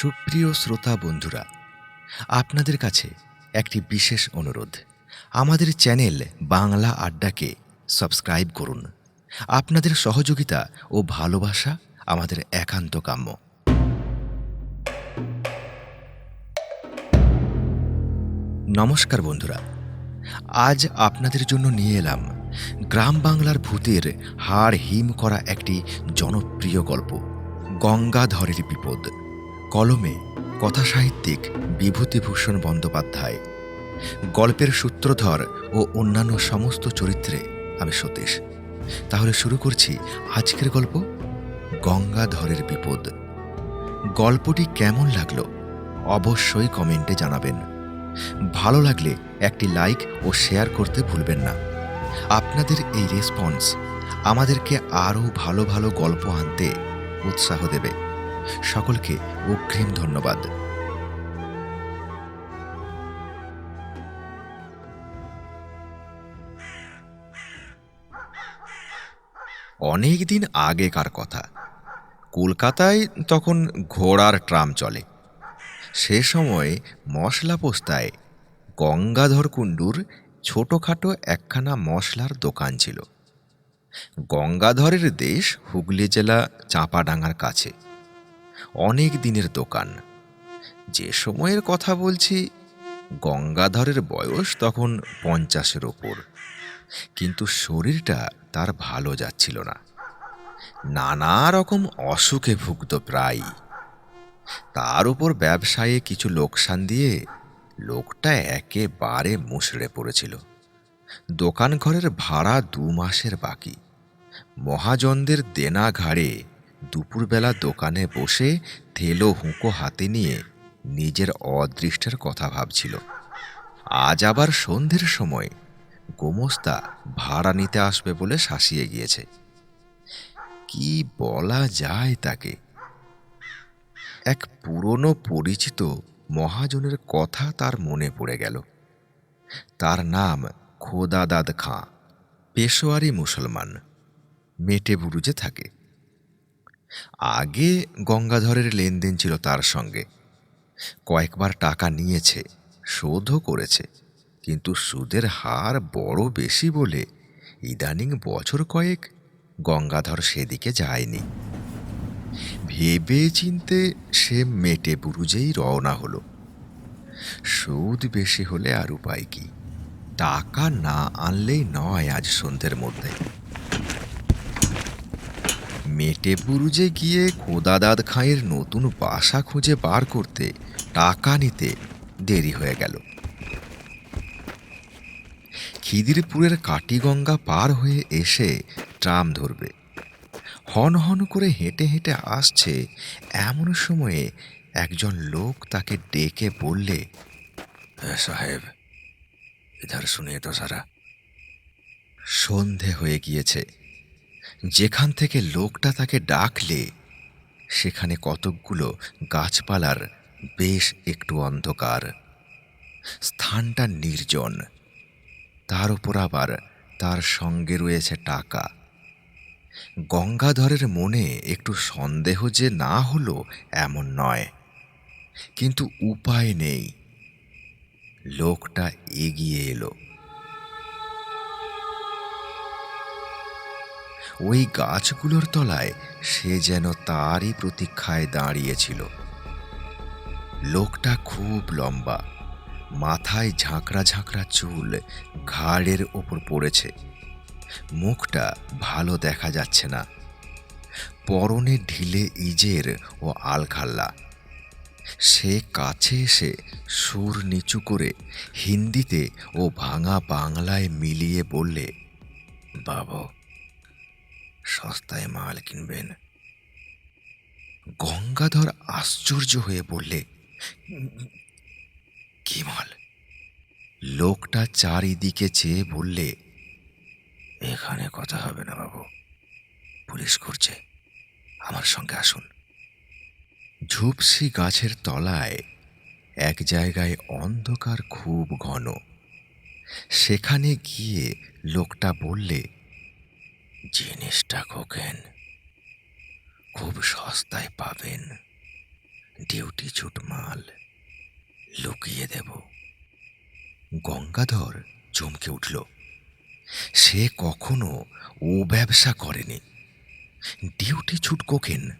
সুপ্রিয় শ্রোতা বন্ধুরা, আপনাদের কাছে একটি বিশেষ অনুরোধ। আমাদের চ্যানেল বাংলা আড্ডাকে সাবস্ক্রাইব করুন। আপনাদের সহযোগিতা ও ভালোবাসা আমাদের একান্ত কাম্য। নমস্কার বন্ধুরা, আজ আপনাদের জন্য নিয়ে এলাম গ্রাম বাংলার ভূতের হাড় হিম করা একটি জনপ্রিয় গল্প, গঙ্গাধরের বিপদ। কলমে কথাসাহিত্যিক বিভূতিভূষণ বন্দ্যোপাধ্যায়। গল্পের সূত্রধর ও অন্যান্য সমস্ত চরিত্রে আমি সতীশ। তাহলে শুরু করছি আজকের গল্প? গঙ্গাধরের বিপদ। গল্পটি কেমন লাগল? অবশ্যই কমেন্টে জানাবেন। ভালো লাগলে একটি লাইক ও শেয়ার করতে ভুলবেন না। আপনাদের এই রেসপন্স আমাদেরকে আরও ভালো ভালো গল্প আনতে উৎসাহ দেবে। সকলকে অগ্রিম ধন্যবাদ। অনেক দিন আগেকার কথা। কলকাতায় তখন ঘোড়ার ট্রাম চলে। সে সময় মশলা পোস্তায় গঙ্গাধর কুণ্ডুর ছোটোখাটো একখানা মশলার দোকান ছিল। গঙ্গাধরের দেশ হুগলি জেলা চাঁপাডাঙ্গার কাছে। অনেক দিনের দোকান। যে সময়ের কথা বলছি, গঙ্গাধরের বয়স তখন পঞ্চাশের ওপর। কিন্তু শরীরটা তার ভালো যাচ্ছিল না। নানা রকম অসুখে ভুগত প্রায় তার উপর ব্যবসায়ে কিছু লোকসান দিয়ে লোকটা একেবারে মুষড়ে পড়েছিল। দোকান ঘরের ভাড়া দু মাসের বাকি। মহাজনদের দেনা ঘাড়ে দুপুরবেলা দোকানে বসে থেলো হুঁকো হাতে নিয়ে নিজের অদৃষ্টের কথা ভাবছিল। আজ আবার সন্ধ্যের সময় গোমস্তা ভাড়া নিতে আসবে বলে শাসিয়ে গিয়েছে। কি বলা যায় তাকে? এক পুরনো পরিচিত মহাজনের কথা তার মনে পড়ে গেল। তার নাম খোদাদাদ খাঁ, পেশোয়ারি মুসলমান মেটে বুরুজে থাকে। আগে গঙ্গাধরের লেনদেন ছিল তার সঙ্গে। কয়েকবার টাকা নিয়েছে, শোধও করেছে। কিন্তু সুদের হার বড় বেশি বলে ইদানিং বছর কয়েক গঙ্গাধর সেদিকে যায়নি। ভেবে চিনতে সে মেটে বুরুজেই রওনা হলো। সুদ বেশি হলে আর উপায় কি? টাকা না আনলেই নয় আজ সন্ধ্যের মধ্যে। মেটে বুরুজে গিয়ে খোদাদাদ খাঁয়ের নতুন বাসা খুঁজে বার করতে টাকা নিতে দেরি হয়ে গেল। খিদিরপুরের কাটিগঙ্গা পার হয়ে এসে ট্রাম ধরবে। হন হন করে হেঁটে হেঁটে আসছে এমন সময়ে একজন লোক তাকে ডেকে বললে সাহেব ইধার শুনিয়ে তো সারা। সন্ধে হয়ে গিয়েছে। যেখান থেকে লোকটা তাকে ডাকলে, সেখানে কতকগুলো গাছপালার বেশ একটু অন্ধকার। স্থানটা নির্জন। তার উপর আবার তার সঙ্গে রয়েছে টাকা। গঙ্গাধরের মনে একটু সন্দেহ যে না হলো এমন নয়। কিন্তু উপায় নেই। লোকটা এগিয়ে এলো। ওই গাছগুলোর তলায় সে যেন তারই প্রতীক্ষায় দাঁড়িয়েছিল। লোকটা খুব লম্বা, মাথায় ঝাঁকড়া ঝাঁকড়া চুল ঘাড়ের ওপর পড়েছে। মুখটা ভালো দেখা যাচ্ছে না। পরনে ঢিলে ইজের ও আলখাল্লা। সে কাছে এসে সুর নিচু করে হিন্দিতে ও ভাঙা বাংলায় মিলিয়ে বললে, বাবু সস্তায় মাল কিনবেন। গঙ্গাধর আশ্চর্য হয়ে বললে, কি মাল? লোকটা চারিদিকে চেয়ে বললে, এখানে কথা হবে না বাবু। পুলিশ করছে আমার সঙ্গে আসুন। ঝুপসি গাছের তলায় এক জায়গায় অন্ধকার খুব ঘন। সেখানে গিয়ে লোকটা বললে জিনিসটা খোকেন, খুব সস্তায় পাবেন। ডিউটি ছুট মাল লুকিয়ে দেব। গঙ্গাধর চমকে উঠল। সে কখনো ও ব্যবসা করেনি। ডিউটি ছুট কোকেন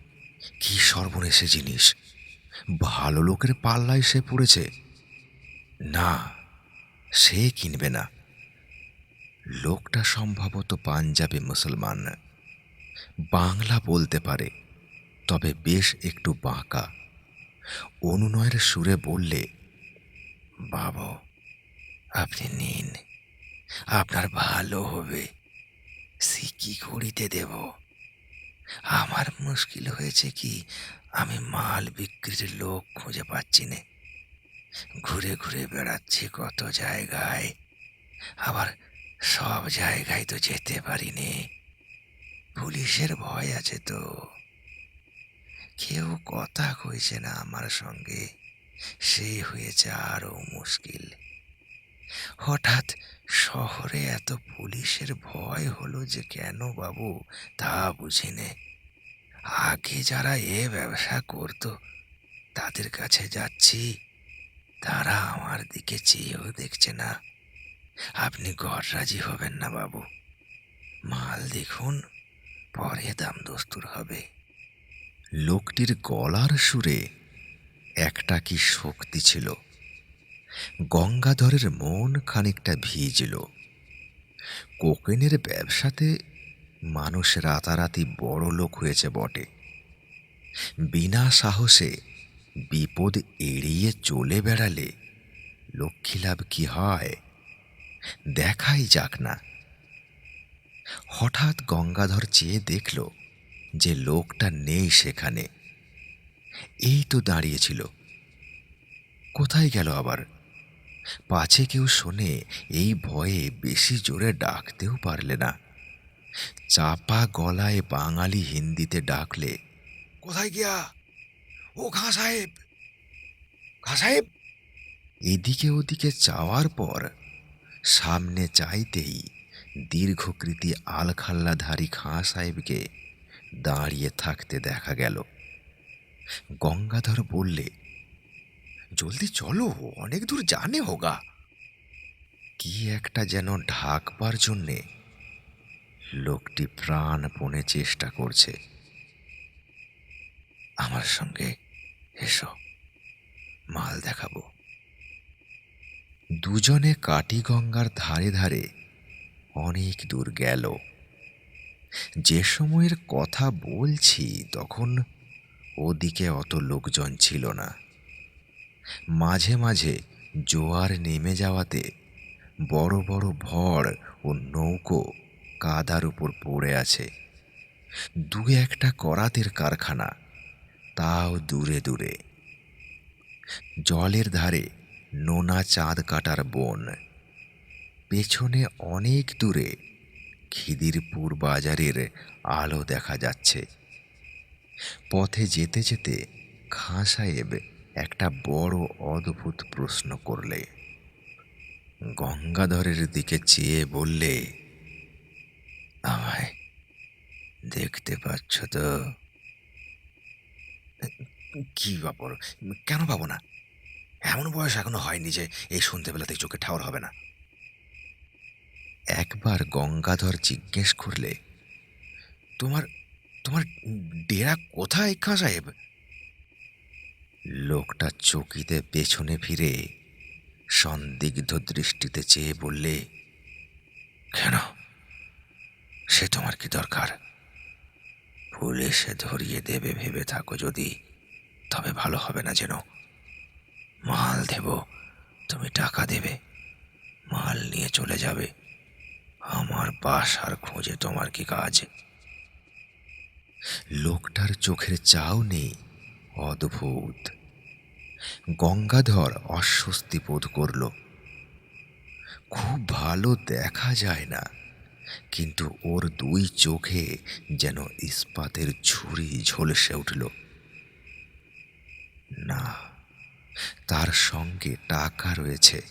কি সর্বনেশে জিনিস। ভালো লোকের পাল্লায় সে পড়েছে। না, সে কিনবে না। লোকটা সম্ভবত পাঞ্জাবি মুসলমান। বাংলা বলতে পারে, তবে বেশ একটু বাঁকা। অনুনয়ের সুরে বললে, বাবু, আপনি নিন, আপনার ভালো হবে। সে সিকি ঘড়িতে দেব। আমার মুশকিল হয়েছে কি, আমি মাল বিক্রির লোক খুঁজে পাচ্ছি না। ঘুরে ঘুরে বেড়াচ্ছি কত জায়গায়। আবার সব জায়গায় তো যেতে পারিনি। পুলিশের ভয় আছে তো। কেউ কথা কইছে না আমার সঙ্গে। সেই হয়েছে আরও মুশকিল। হঠাৎ শহরে এত পুলিশের ভয় হলো যে কেন বাবু, তা বুঝিনে। আগে যারা এ ব্যবসা করত, তাদের কাছে যাচ্ছি, তারা আমার দিকে চেয়েও দেখছে না। আপনি ঘর রাজি হবেন না, বাবু। মাল দেখুন, পরে দাম দস্তুর হবে। লোকটির গলার সুরে একটা কি শক্তি ছিল। গঙ্গাধরের মন খানিকটা ভিজল। কোকেনের ব্যবসাতে মানুষ রাতারাতি বড় লোক হয়েছে বটে। বিনা সাহসে বিপদ এড়িয়ে চলে বেড়ালে লক্ষ্মী লাভ কি হয়? দেখাই যাক না। হঠাৎ গঙ্গাধর চেয়ে দেখল যে লোকটা নেই সেখানে। এই তো দাঁড়িয়েছিল। কোথায় গেল আবার? পাছে কেউ শোনে এই ভয়ে বেশি জোরে ডাকতেও পারলে না। চাপা গলায় বাঙালি হিন্দিতে ডাকলে, কোথায় গিয়া? ও খাঁ সাহেব! খাঁ সাহেব! এদিকে ওদিকে চাওয়ার পর সামনে চাইতেই দীর্ঘকৃতি আলখাল্লাধারী খাঁ সাহেবকে দাঁড়িয়ে থাকতে দেখা গেল। গঙ্গাধর বললে, জলদি চলো, অনেক দূর জানে হোগা। কি একটা যেন ঢাকবার জন্যে লোকটি প্রাণপণে চেষ্টা করছে। আমার সঙ্গে এসো, মাল দেখাবো। দুজনে কাটিগঙ্গার ধারে ধারে অনেক দূর গেল। যে সময়ের কথা বলছি, তখন ওদিকে অত লোকজন ছিল না। মাঝে মাঝে জোয়ার নেমে যাওয়াতে বড় বড় ভড় ও নৌকো কাদার উপর পড়ে আছে। দু একটা করাতের কারখানা, তাও দূরে দূরে। জলের ধারে নোনা চাঁদ কাটার বন। পেছনে অনেক দূরে খিদিরপুর বাজারের আলো দেখা যাচ্ছে। পথে যেতে যেতে খাঁ সাহেব একটা বড় অদ্ভুত প্রশ্ন করলে। গঙ্গাধরের দিকে চেয়ে বললে, আমায় দেখতে পাচ্ছ তো? কি ব্যাপার? কেন পাবো না? এমন বয়স এখনও হয়নি যে এই সন্ধ্যেবেলাতে চোখে ঠাওর হবে না। একবার গঙ্গাধর জিজ্ঞেস করলে, তোমার তোমার ডেরা কোথায় খাঁ সাহেব? লোকটা চকিতে পেছনে ফিরে সন্দিগ্ধ দৃষ্টিতে চেয়ে বললে, কেন? সে তোমার কি দরকার? পুলিশে ধরিয়ে দেবে ভেবে থাকো যদি, তবে ভালো হবে না যেন। মাল দেব। তুমি টাকা দেবে। মাল নিয়ে চলে যাবে। আমার বাসার খোঁজে তোমার কি কাজ? লোকটার চোখের চাও নেই। অদ্ভুত। গঙ্গাধর অস্বস্তি বোধ করল। খুব ভালো দেখা যায় না। কিন্তু ওর দুই চোখে যেন ইস্পাতের ছুরি ঝলসে উঠল। না। তার সঙ্গে টাকা রয়েছে।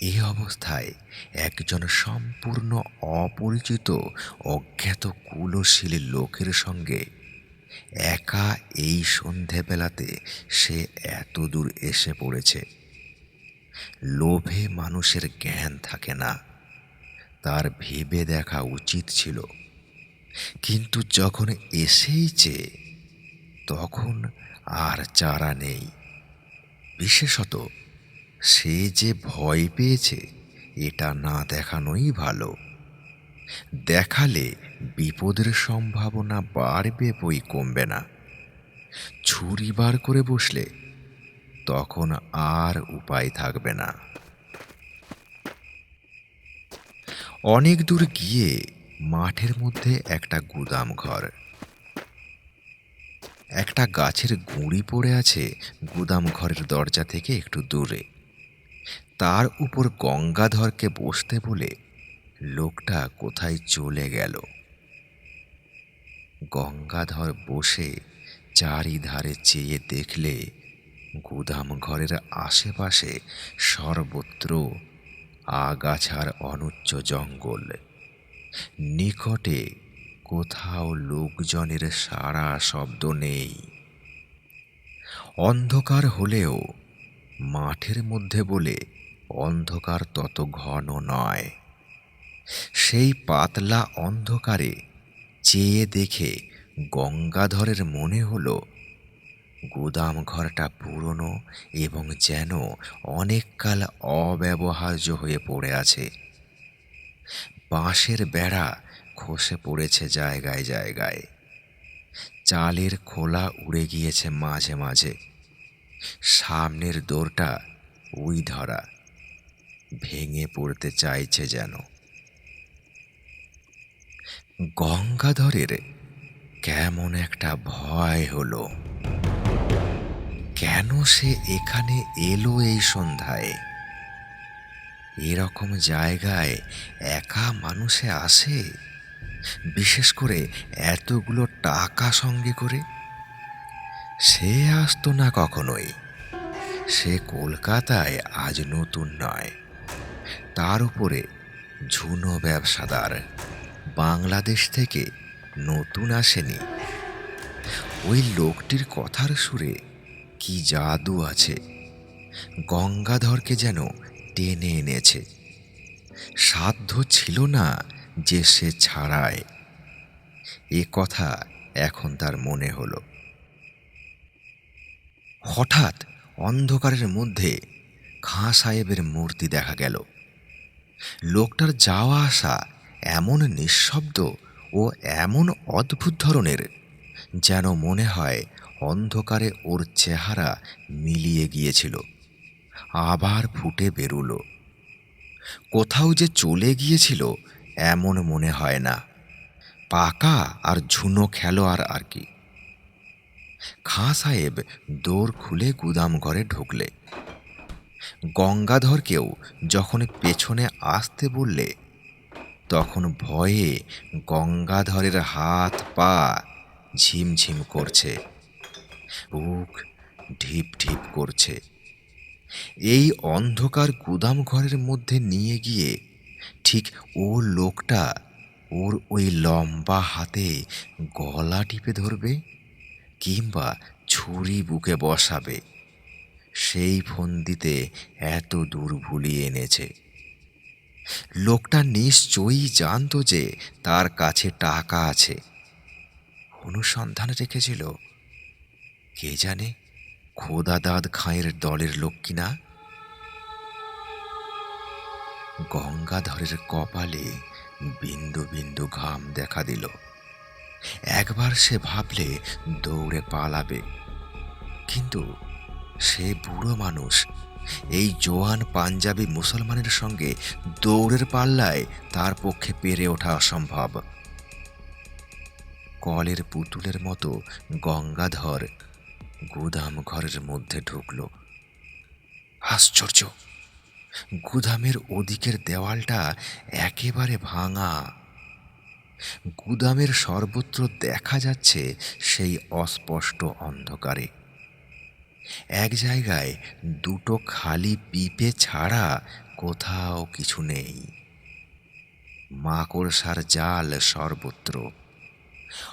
এই অবস্থায় একজন সম্পূর্ণ অপরিচিত, অজ্ঞাত কুলশীল লোকের সঙ্গে একা এই সন্ধেবেলাতে সে এত দূর এসে পড়েছে। লোভে মানুষের জ্ঞান থাকে না। তার ভেবে দেখা উচিত ছিল। কিন্তু যখন এসেইছে, তখন আর চারা নেই। বিশেষত সে যে ভয় পেয়েছে, এটা না দেখানোই ভালো। দেখালে বিপদের সম্ভাবনা বাড়বে, বই কমবে না। ছুরি বার করে বসলে তখন আর উপায় থাকবে না। অনেক দূর গিয়ে মাঠের মধ্যে একটা গুদাম ঘর একটা গাছের গুঁড়ি পড়ে আছে গুদাম ঘরের দরজা থেকে একটু দূরে। তার উপর গঙ্গাধরকে বসতে বলে লোকটা কোথায় চলে গেল। গঙ্গাধর বসে চারিধারে চেয়ে দেখলে গুদাম ঘরের আশেপাশে সর্বত্র আগাছার অনুচ্চ জঙ্গল। নিকটে কোথাও লোকজনের সারা শব্দ নেই। অন্ধকার হলেও মাঠের মধ্যে বলে অন্ধকার তত ঘন নয়। সেই পাতলা অন্ধকারে চেয়ে দেখে গঙ্গাধরের মনে হলো, গুদাম ঘরটা পুরনো এবং যেন অনেককাল অব্যবহার্য হয়ে পড়ে আছে। বাঁশের বেড়া খসে পড়েছে জায়গায় জায়গায়। চালের খোলা উড়ে গিয়েছে মাঝে মাঝে। সামনের দোরটা উই ধরা, ভেঙে পড়তে চাইছে যেন। গঙ্গাধরের কেমন একটা ভয় হলো। কেন সে এখানে এলো এই সন্ধ্যায়? এরকম জায়গায় একা মানুষে আসে? বিশেষ করে এতগুলো টাকা সঙ্গে করে? সে আসতো না কখনোই। সে কলকাতায় আজ নতুন নয়। তার উপরে ঝুনো ব্যবসাদার বাংলাদেশ থেকে নতুন আসেনি। ওই লোকটির কথার সুরে কি জাদু আছে? গঙ্গাধরকে যেন টেনে এনেছে। সাধ্য ছিল না যে সে ছাড়ায়। এ কথা এখন তার মনে হলো। হঠাৎ অন্ধকারের মধ্যে খাঁ সাহেবের মূর্তি দেখা গেল। লোকটার যাওয়া আসা এমন নিঃশব্দ ও এমন অদ্ভুত ধরনের যেন মনে হয় অন্ধকারে ওর চেহারা মিলিয়ে গিয়েছিল। আবার ফুটে বেরুলো। কোথাও যে চলে গিয়েছিল এমন মনে হয় না। পাকা আর ঝুনো খেলোয়াড় আর কি। খাঁ সাহেব দৌড় খুলে গুদাম ঘরে ঢুকলে। গঙ্গাধরকেও যখন পেছনে আসতে বললে, তখন ভয়ে গঙ্গাধরের হাত পা ঝিমঝিম করছে। বুক ঢিপ ঢিপ করছে। এই অন্ধকার গুদাম ঘরের মধ্যে নিয়ে গিয়ে ঠিক ও লোকটা ওর ওই লম্বা হাতে গলা টিপে ধরবে কিংবা ছুরি বুকে বসাবে। সেই ফন্দিতে এত দূর ভুলিয়ে এনেছে। লোকটা নিশ্চয়ই জানতো যে তার কাছে টাকা আছে। অনুসন্ধান রেখেছিল। কে জানে খোদা দাদ খাঁয়ের দলের লোক কিনা। গঙ্গাধরের কপালে বিন্দু বিন্দু ঘাম দেখা দিল। একবার সে ভাবলে দৌড়ে পালাবে। কিন্তু সে বুড়ো মানুষ, এই জোয়ান পাঞ্জাবি মুসলমানের সঙ্গে দৌড়ের পাল্লায় তার পক্ষে পেরে ওঠা অসম্ভব। কলের পুতুলের মতো গঙ্গাধর গুদাম ঘরের মধ্যে ঢুকল। আশ্চর্য! গুদামের ওদিকের দেওয়ালটা একেবারে ভাঙা। গুদামের সর্বত্র দেখা যাচ্ছে সেই অস্পষ্ট অন্ধকারে। এক জায়গায় দুটো খালি পিপে ছাড়া কোথাও কিছু নেই। মাকড়সার জাল সর্বত্র।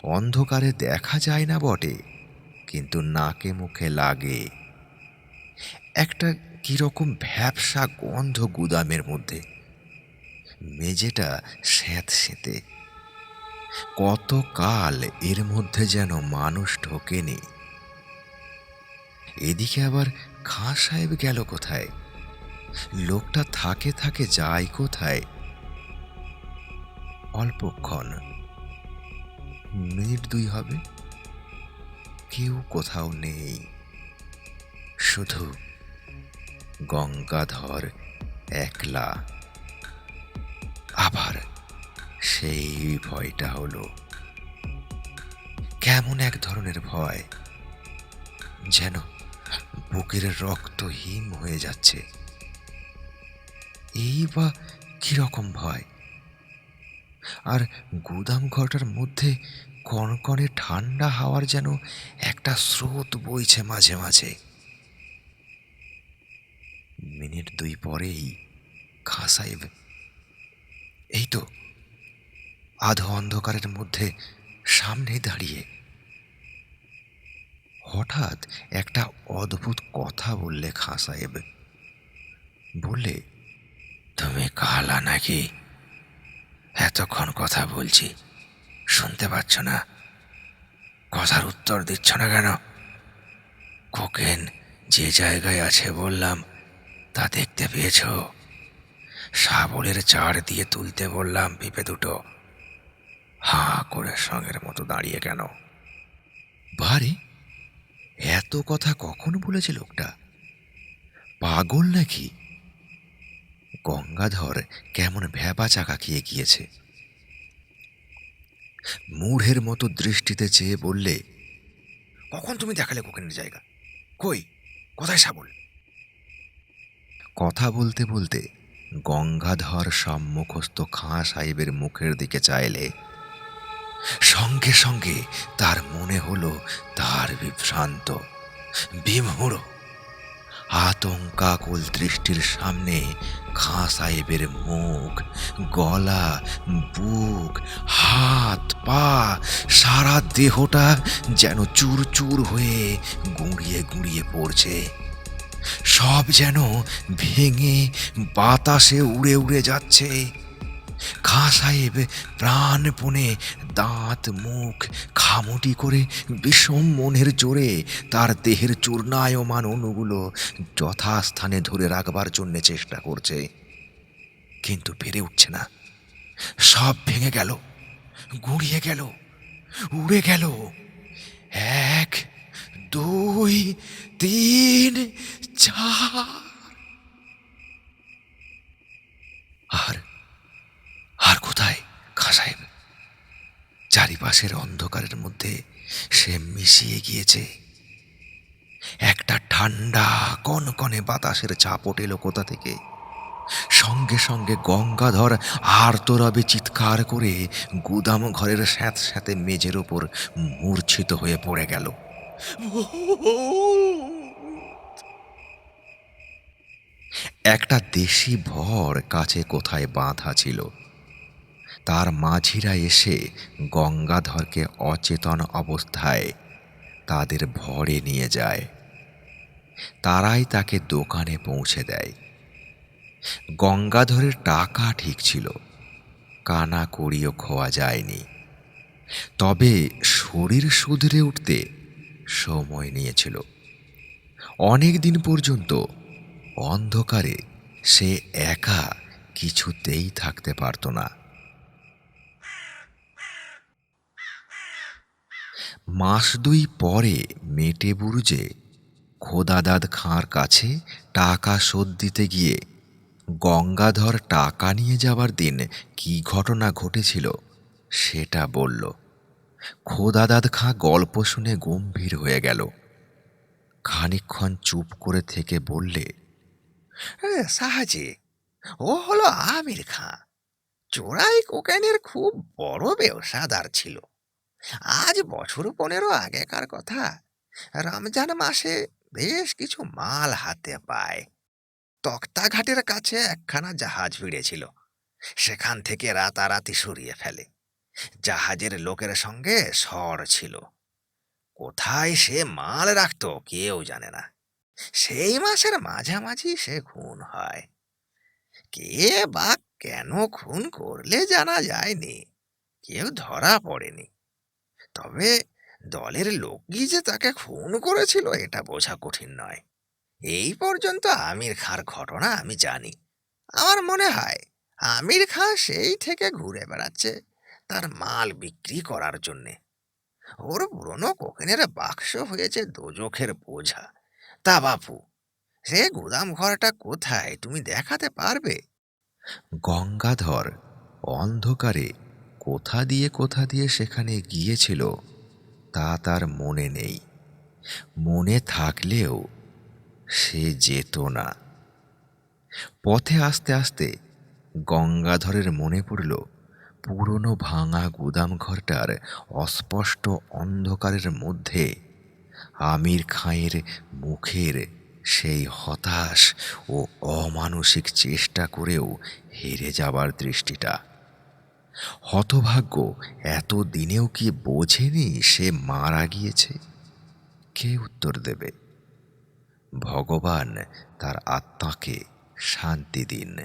অন্ধকারে দেখা যায় না বটে, কিন্তু নাকে মুখে লাগে। একটা কীরকম ভ্যাবসা গন্ধ গুদামের মধ্যে। মেঝেটা স্যাঁত সেঁতে কত কাল এর মধ্যে যেন মানুষ ঢোকেনি। এদিকে আবার খাঁ সাহেব গেল কোথায়? লোকটা থাকে থাকে যায় কোথায়? অল্পক্ষণ। মিনিট দুই হবে। কেউ কোথাও নেই। শুধু গঙ্গাধর একলা। আবার সেই ভয়টা হলো, কেমন এক ধরনের ভয় যেন বুকের রক্ত হিম হয়ে যাচ্ছে। এই বা কীরকম ভয়? আর গুদাম ঘরটার মধ্যে কনকনে ঠান্ডা হাওয়ার যেন একটা স্রোত বইছে মাঝে মাঝে মিনিট দুই পরেই খাঁ সাহেব। এই তো আধো অন্ধকারের মধ্যে সামনে দাঁড়িয়ে। হঠাৎ একটা অদ্ভুত কথা বললে খাঁ সাহেব। বললে, তুমি কালা নাকি? এতক্ষণ কথা বলছি, শুনতে পাচ্ছ না। কথার উত্তর দিচ্ছ না কেন? কোকেন, যে জায়গায় আছে বললাম তা দেখতে পেয়েছ। শাবলের চার দিয়ে তুলতে বললাম পিপে দুটো। হাঁ করে সঙ্গের মতো দাঁড়িয়ে কেন? বারে এত কথা কখন বলেছে লোকটা? পাগল নাকি? গঙ্গাধর কেমন ভ্যাবা চাকা খেয়ে গিয়েছে। মূঢ়ের মতো দৃষ্টিতে চেয়ে বললে কখন তুমি দেখালে কোকেনের জায়গা? কই? কোথায় সাবল কথা বলতে বলতে গঙ্গাধর সম্মুখস্থ খাঁ সাহেবের মুখের দিকে চাইলে সঙ্গে সঙ্গে তার মনে হলো তার বিভ্রান্ত, বিমূঢ় আতঙ্কাকুল দৃষ্টির সামনে খাঁ সাহেবের মুখ, গলা, বুক, হাত, পা সারা দেহটা যেন চুর চুর হয়ে গুঁড়িয়ে গুঁড়িয়ে পড়ছে। সব যেন ভেঙে বাতাসে উড়ে উড়ে যাচ্ছে। খাঁ সাহেব প্রাণপণে দাঁত, মুখ খামুটি করে বিষম মনের জোরে তার দেহের চূর্ণায়মান অণুগুলো যথাস্থানে ধরে রাখবার জন্য চেষ্টা করছে। কিন্তু পেরে উঠছে না। সব ভেঙে গেল, গুঁড়িয়ে গেল, উড়ে গেল। এক দুই, তিন, চার। আর আর কোথায়? খা সাহেব চারিপাশের অন্ধকারের মধ্যে সে মিশিয়ে গিয়েছে। একটা ঠান্ডা, কনকনে বাতাসের চাপট এলো কোথা থেকে? সঙ্গে সঙ্গে গঙ্গাধর আর্তরবে চিৎকার করে গুদাম ঘরের স্যাঁত স্যাঁতে মেঝের ওপর মূর্ছিত হয়ে পড়ে গেল। একটা দেশি ভর কাছে কোথায় বাঁধা ছিল। তার মাঝিরা এসে গঙ্গাধরকে অচেতন অবস্থায় তাদের ভরে নিয়ে যায়। তারাই তাকে দোকানে পৌঁছে দেয়। গঙ্গাধরের টাকা ঠিক ছিল। কানা করিও খোয়া যায়নি। তবে শরীর শুধরে উঠতে সময় নিয়েছিল। অনেক দিন পর্যন্ত অন্ধকারে সে একা কিছুতেই থাকতে পারত না। মাস দুই পরে মেটে বুরুজে খোদাদাদ খাঁর কাছে টাকা শোধ দিতে গিয়ে গঙ্গাধর টাকা নিয়ে যাবার দিন কি ঘটনা ঘটেছিল সেটা বলল। খোদাদাদ খাঁ গল্প শুনে গম্ভীর হয়ে গেল। খানিকক্ষণ চুপ করে থেকে বললে সাহাজে, ও হলো আমির খাঁ। চোরাই কোকেনের খুব বড় ব্যবসাদার ছিল। আজ বছর পনেরো আগেকার কথা। রমজান মাসে বেশ কিছু মাল হাতে পায়। তক্তাঘাটের কাছে একখানা জাহাজ ভিড়েছিল। সেখান থেকে রাতারাতি সরিয়ে ফেলে। জাহাজের লোকের সঙ্গে সর ছিল। কোথায় সে মাল রাখতো কেউ জানে না। সেই মাসের মাঝামাঝি সে খুন হয়। কে বা কেন খুন করলে জানা যায়নি। কেউ ধরা পড়েনি। তবে দলের লোকই যে তাকে খুন করেছিল এটা বোঝা কঠিন নয়। এই পর্যন্ত আমির খাঁর ঘটনা আমি জানি। আমার মনে হয় আমির খাঁ সেই থেকে ঘুরে বেড়াচ্ছে। তার মাল বিক্রি করার জন্যে। ওর পুরনো কোকেনের বাক্স হয়েছে দোজখের বোঝা। তা বাপু, সে গুদাম ঘরটা কোথায় তুমি দেখাতে পারবে? গঙ্গাধর অন্ধকারে কোথা দিয়ে কোথা দিয়ে সেখানে গিয়েছিল তা তার মনে নেই। মনে থাকলেও সে যেত না। পথে আস্তে আস্তে গঙ্গাধরের মনে পড়ল পুরনো ভাঙা গুদাম ঘরটার অস্পষ্ট অন্ধকারের মধ্যে আমির খাঁয়ের মুখের সেই হতাশ ও অমানসিক চেষ্টা করেও হেরে যাবার দৃষ্টিটা। হতভাগ্য, এত দিনেও কি বোঝেনি সে মারা গিয়েছে? কে উত্তর দেবে? ভগবান তার আত্মাকে শান্তি দিন।